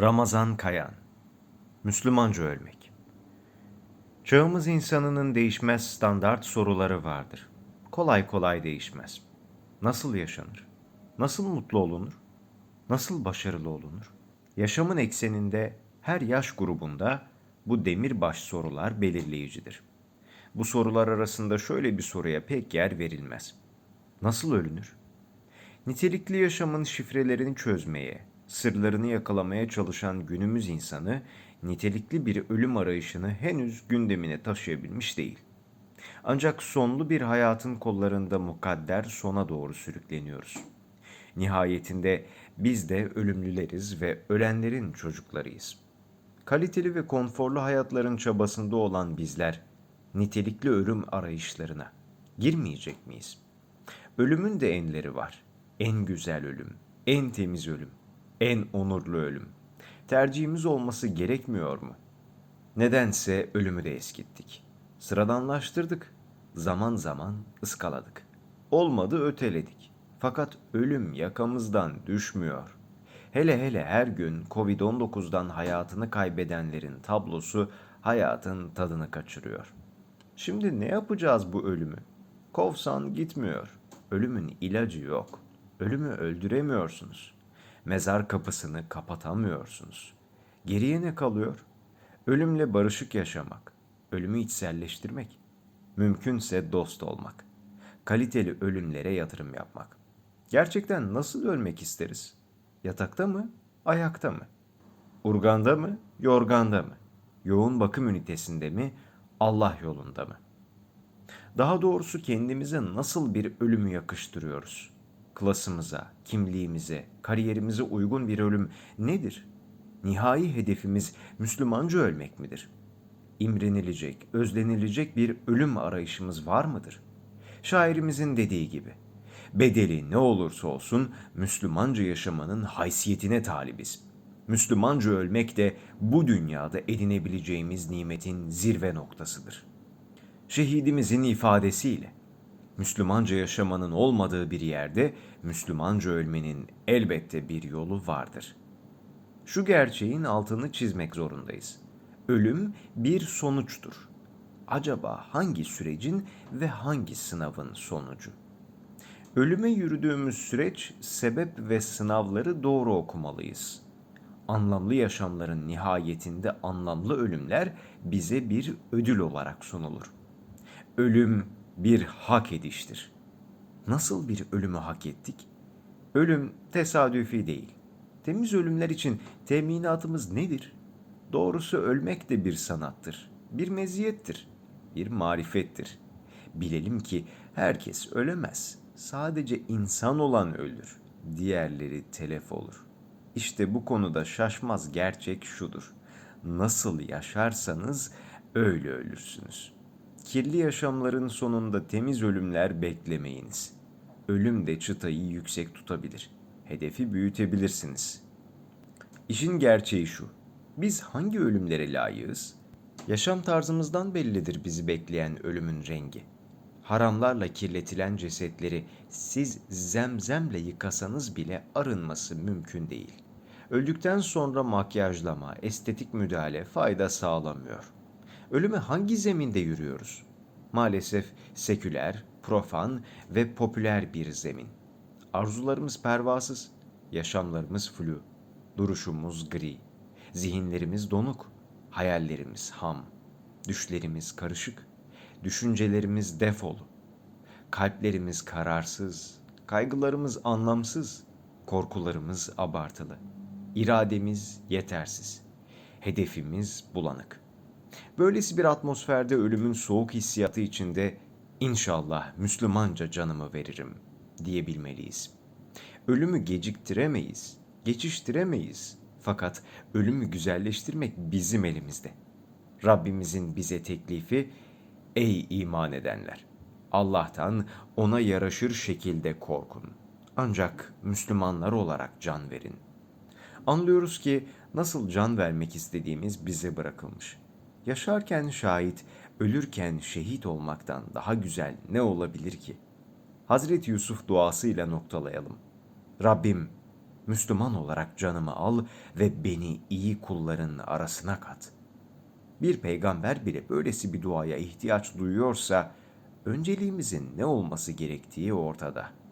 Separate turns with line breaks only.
Ramazan Kayan Müslümanca ölmek Çağımız insanının değişmez standart soruları vardır. Kolay kolay değişmez. Nasıl yaşanır? Nasıl mutlu olunur? Nasıl başarılı olunur? Yaşamın ekseninde her yaş grubunda bu demirbaş sorular belirleyicidir. Bu sorular arasında şöyle bir soruya pek yer verilmez. Nasıl ölünür? Nitelikli yaşamın şifrelerini çözmeye, sırlarını yakalamaya çalışan günümüz insanı nitelikli bir ölüm arayışını henüz gündemine taşıyabilmiş değil. Ancak sonlu bir hayatın kollarında mukadder sona doğru sürükleniyoruz. Nihayetinde biz de ölümlüleriz ve ölenlerin çocuklarıyız. Kaliteli ve konforlu hayatların çabasında olan bizler nitelikli ölüm arayışlarına girmeyecek miyiz? Ölümün de enleri var. En güzel ölüm, en temiz ölüm, en onurlu ölüm. Tercihimiz olması gerekmiyor mu? Nedense ölümü de eskittik. Sıradanlaştırdık. Zaman zaman ıskaladık. Olmadı öteledik. Fakat ölüm yakamızdan düşmüyor. Hele hele her gün Covid-19'dan hayatını kaybedenlerin tablosu hayatın tadını kaçırıyor. Şimdi ne yapacağız bu ölümü? Kovsan gitmiyor. Ölümün ilacı yok. Ölümü öldüremiyorsunuz. Mezar kapısını kapatamıyorsunuz. Geriye ne kalıyor? Ölümle barışık yaşamak, ölümü içselleştirmek, mümkünse dost olmak, kaliteli ölümlere yatırım yapmak. Gerçekten nasıl ölmek isteriz? Yatakta mı, ayakta mı? Urganda mı, yorganda mı? Yoğun bakım ünitesinde mi, Allah yolunda mı? Daha doğrusu kendimize nasıl bir ölümü yakıştırıyoruz? Klasımıza, kimliğimize, kariyerimize uygun bir ölüm nedir? Nihai hedefimiz Müslümanca ölmek midir? İmrenilecek, özlenilecek bir ölüm arayışımız var mıdır? Şairimizin dediği gibi, bedeli ne olursa olsun Müslümanca yaşamanın haysiyetine talibiz. Müslümanca ölmek de bu dünyada edinebileceğimiz nimetin zirve noktasıdır. Şehidimizin ifadesiyle, Müslümanca yaşamanın olmadığı bir yerde Müslümanca ölmenin elbette bir yolu vardır. Şu gerçeğin altını çizmek zorundayız. Ölüm bir sonuçtur. Acaba hangi sürecin ve hangi sınavın sonucu? Ölüme yürüdüğümüz süreç sebep ve sınavları doğru okumalıyız. Anlamlı yaşamların nihayetinde anlamlı ölümler bize bir ödül olarak sunulur. Ölüm bir hak ediştir. Nasıl bir ölümü hak ettik? Ölüm tesadüfi değil. Temiz ölümler için teminatımız nedir? Doğrusu ölmek de bir sanattır, bir meziyettir, bir marifettir. Bilelim ki herkes ölemez. Sadece insan olan ölür. Diğerleri telef olur. İşte bu konuda şaşmaz gerçek şudur. Nasıl yaşarsanız öyle ölürsünüz.'' Kirli yaşamların sonunda temiz ölümler beklemeyiniz. Ölüm de çıtayı yüksek tutabilir. Hedefi büyütebilirsiniz. İşin gerçeği şu. Biz hangi ölümlere layığız? Yaşam tarzımızdan bellidir bizi bekleyen ölümün rengi. Haramlarla kirletilen cesetleri siz zemzemle yıkasanız bile arınması mümkün değil. Öldükten sonra makyajlama, estetik müdahale fayda sağlamıyor.'' Ölüme hangi zeminde yürüyoruz? Maalesef seküler, profan ve popüler bir zemin. Arzularımız pervasız, yaşamlarımız flu, duruşumuz gri, zihinlerimiz donuk, hayallerimiz ham, düşlerimiz karışık, düşüncelerimiz defolu, kalplerimiz kararsız, kaygılarımız anlamsız, korkularımız abartılı, irademiz yetersiz, hedefimiz bulanık.'' Böylesi bir atmosferde ölümün soğuk hissiyatı içinde inşallah Müslümanca canımı veririm diyebilmeliyiz. Ölümü geciktiremeyiz, geçiştiremeyiz. Fakat ölümü güzelleştirmek bizim elimizde. Rabbimizin bize teklifi ey iman edenler Allah'tan ona yaraşır şekilde korkun. Ancak Müslümanlar olarak can verin. Anlıyoruz ki nasıl can vermek istediğimiz bize bırakılmış. Yaşarken şahit, ölürken şehit olmaktan daha güzel ne olabilir ki? Hazreti Yusuf duasıyla noktalayalım. Rabbim Müslüman olarak canımı al ve beni iyi kulların arasına kat. Bir peygamber bile böylesi bir duaya ihtiyaç duyuyorsa önceliğimizin ne olması gerektiği ortada.''